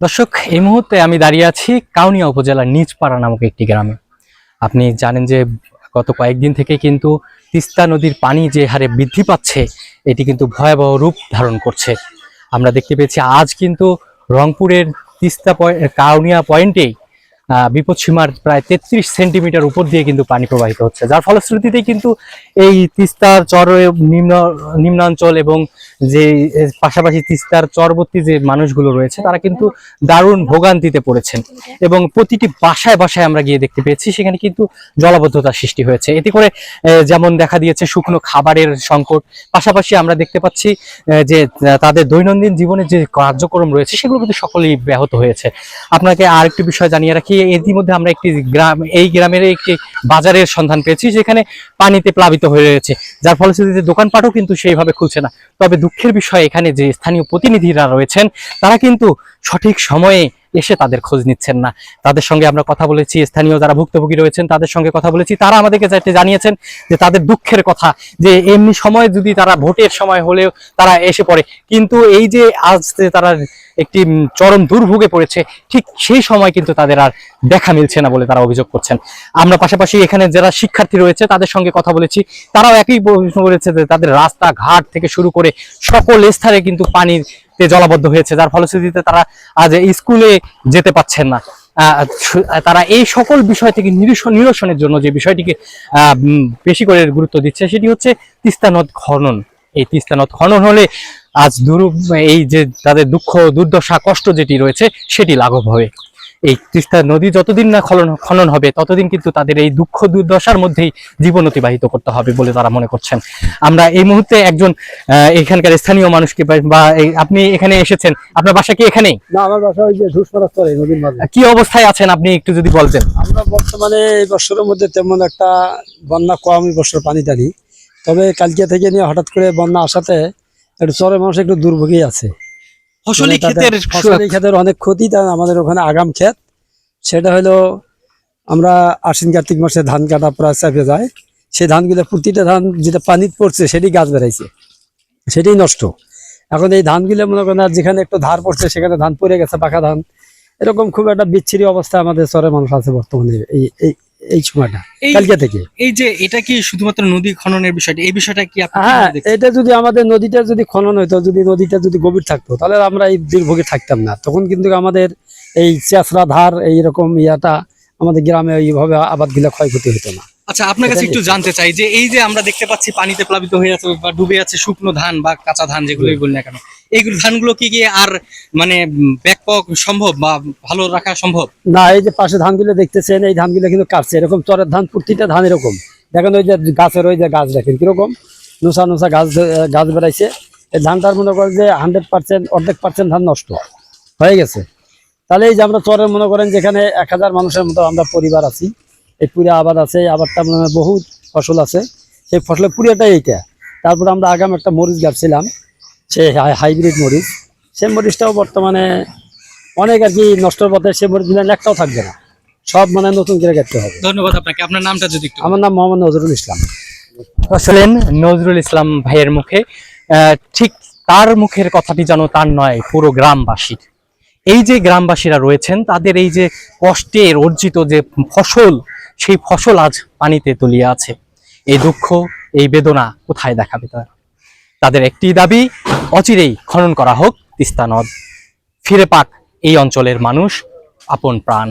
দর্শক, এই মুহূর্তে আমি দাঁড়িয়ে আছি কাউনিয়া উপজেলার নিজপাড়া নামক একটি গ্রামে। আপনি জানেন যে গত কয়েকদিন থেকে কিন্তু তিস্তা নদীর পানি যে হারে বৃদ্ধি পাচ্ছে, এটি কিন্তু ভয়াবহ রূপ ধারণ করছে। আমরা দেখতে পেয়েছি আজ কিন্তু রংপুরের তিস্তা কাউনিয়া পয়েন্টেই আহ, বিপদসীমার প্রায় তেত্রিশ সেন্টিমিটার উপর দিয়ে কিন্তু পানি প্রবাহিত হচ্ছে। যার ফলশ্রুতিতে কিন্তু এই তিস্তার চর নিম্ন নিম্নাঞ্চল এবং যে পাশাপাশি তিস্তার চরবর্তী যে মানুষগুলো রয়েছে তারা কিন্তু দারুণ ভোগান্তিতে পড়েছেন। এবং প্রতিটি বাসায় বাসায় আমরা গিয়ে দেখতে পেয়েছি সেখানে কিন্তু জলাবদ্ধতার সৃষ্টি হয়েছে। এতে করে যেমন দেখা দিয়েছে শুকনো খাবারের সংকট পাশাপাশি আমরা দেখতে পাচ্ছি যে তাদের দৈনন্দিন জীবনের যে কার্যক্রম রয়েছে সেগুলো কিন্তু সকলেই ব্যাহত হয়েছে। আপনাকে আর একটি বিষয় জানিয়ে রাখি ইতিমধ্যে আমরা একটি গ্রাম, এই গ্রামের একটি বাজারের সন্ধান পেয়েছি, যেখানে পানিতে প্লাবিত হয়ে রয়েছে। যার ফলশ্রুতিতে দোকানপাটও কিন্তু সেইভাবে খুলছে না। তবে দুঃখের বিষয়, এখানে যে স্থানীয় প্রতিনিধিরা রয়েছেন, তারা কিন্তু সঠিক সময়ে এসে তাদের খোঁজ নিচ্ছেন না। তাদের সঙ্গে আমরা কথা বলেছি, স্থানীয় যারা ভুক্তভোগী রয়েছেন, তাদের সঙ্গে কথা বলেছি। তারা আমাদেরকে যেটা জানিয়েছেন যে তাদের দুঃখের কথা, যে এমনি সময় যদি তারা ভোটের সময় হলেও তারা এসে পড়ে। কিন্তু এই যে আজ তারা একটি চরম দুর্ভোগে পড়েছে, ঠিক সেই সময় কিন্তু তাদের আর দেখা মিলছে না বলে তারা অভিযোগ করছেন। আমরা পাশাপাশি এখানে যারা শিক্ষার্থী রয়েছে, তাদের সঙ্গে কথা বলেছি। তারাও একই প্রশ্ন বলেছে যে তাদের রাস্তা ঘাট থেকে শুরু করে সকল স্থানে কিন্তু পানিতে জলাবদ্ধ হয়েছে, যার ফলশ্রুতিতে তারা আজ স্কুলে যেতে পাচ্ছেন না। তারা এই সকল বিষয় থেকে নিরসন, নিরসনের জন্য যে বিষয়টিকে বেশি করে গুরুত্ব দিচ্ছে, সেটি হচ্ছে তিস্তা নদ খনন। এই তিস্তা নদ খনন হলে আজ দুর এই যে তাদের দুঃখ দুর্দশা কষ্ট যেটি রয়েছে সেটি লাঘব হবে। এই তিস্তা নদী যতদিন না খনন খনন হবে ততদিন কিন্তু তাদের এই দুঃখ দুর্দশার মধ্যেই জীবন অতিবাহিত করতে হবে বলে তারা মনে করছেন। আমরা এই মুহূর্তে একজন এখানকার স্থানীয় মানুষকে বা- আপনি এখানে এসেছেন আপনার বাসা কি এখানেই? না আমার বাসা ওই যে ধূসপাড়া নদীর মাঝে। কি অবস্থায় আছেন আপনি একটু যদি বলতেন? আমরা বর্তমানে এই বছরের মধ্যে তেমন একটা বন্যা কম এই বছর পানি টানি তবে কালকে থেকে নিয়ে হঠাৎ করে বন্যা আসাতে একটু চরের মানুষ একটু দুর্ভোগী আছে। ফসলি মানে ক্ষেতের ফসলি ক্ষেতের অনেক ক্ষতি তা আমাদের ওখানে আগাম ক্ষেত। সেটা হলো আমরা আশ্বিন কার্তিক মাসে ধান কাটা প্রায় চাপে যায়। সেই ধানগুলো প্রতিটা ধান যেটা পানিতে পড়ছে সেটি গাছ বেড়াইছে। সেটাই নষ্ট। এখন এই ধানগুলো মনে করেন আর যেখানে একটু ধার পড়ছে সেখানে ধান পড়ে গেছে পাকা ধান। এরকম খুব একটা বিচ্ছিরি অবস্থা আমাদের চরের মানুষ আছে বর্তমানে এই এই সময়টা কালকে থেকে। এই যে এটা কি শুধুমাত্র নদী খননের বিষয়টা এই বিষয়টা কি হ্যাঁ এটা যদি আমাদের নদীটা যদি খনন হইতো যদি নদীটা যদি গভীর থাকতো তাহলে আমরা এই দুর্ভোগে থাকতাম না। তখন কিন্তু আমাদের এই চেঁচড়া ধার এইরকম ইয়াটা আমাদের গ্রামে এইভাবে আবাদগুলা ক্ষয়ক্ষতি হতো না। আচ্ছা আপনার কাছে একটু জানতে চাই যে এই যে আমরা দেখতে পাচ্ছি পানিতে প্লাবিত হয়ে আছে বা ডুবে আছে শুকনো ধান বা কাঁচা ধান যেগুলোই বলি না কেন এইগুলো ধানগুলো কি গিয়ে আর মানে ব্যাক পাওয়া সম্ভব বা ভালো রাখা সম্ভব? না, এই যে পাশে ধানগুলো দেখতেছেন, এই ধানগুলো কিন্তু কাটছে। এরকম চরের ধান, প্রতিটা ধান এরকম। দেখেন ওই যে গাছের ওই যে গাছ, দেখেন কীরকম নোসা নোসা গাছ গাছ বেড়াইছে। এই ধানটার মনে করেন যে হান্ড্রেড পার্সেন্ট, অর্ধেক পার্সেন্ট ধান নষ্ট হয়ে গেছে। তাহলে এই যে আমরা চরের মনে করেন যেখানে এক হাজার মানুষের মতো আমরা পরিবার আছি। এই পুরা আবাদ আছে, এই আবাদটা মনে বহুত ফসল আছে। সেই ফসলের পুরিয়াটাই এইটা। তারপর আমরা আগাম একটা মরিচ গাছছিলাম সে হাইব্রিড মরিচ। সেই মরিচটাও বর্তমানে অনেক আর কি নষ্টর পথে সে মরিচ মরিচগুলো একটাও থাকবে না। সব মানে নতুন করে কাটতে হবে। ধন্যবাদ আপনাকে। আপনার নামটা যদি আমার নাম মোহাম্মদ নজরুল ইসলাম। আসলেন নজরুল ইসলাম ভাইয়ের মুখে। আহ, ঠিক তার মুখের কথাটি যেন তার নয় পুরো গ্রামবাসীর এই যে গ্রামবাসীরা রয়েছেন তাদের এই যে কষ্টের অর্জিত যে ফসল সেই ফসল আজ পানিতে তলিয়ে আছে। এই দুঃখ এই বেদনা কোথায় দেখাবে তারা? তাদের একটি দাবি অচিরেই খনন করা হোক তিস্তা নদ। ফিরে পাক এই অঞ্চলের মানুষ আপন প্রাণ।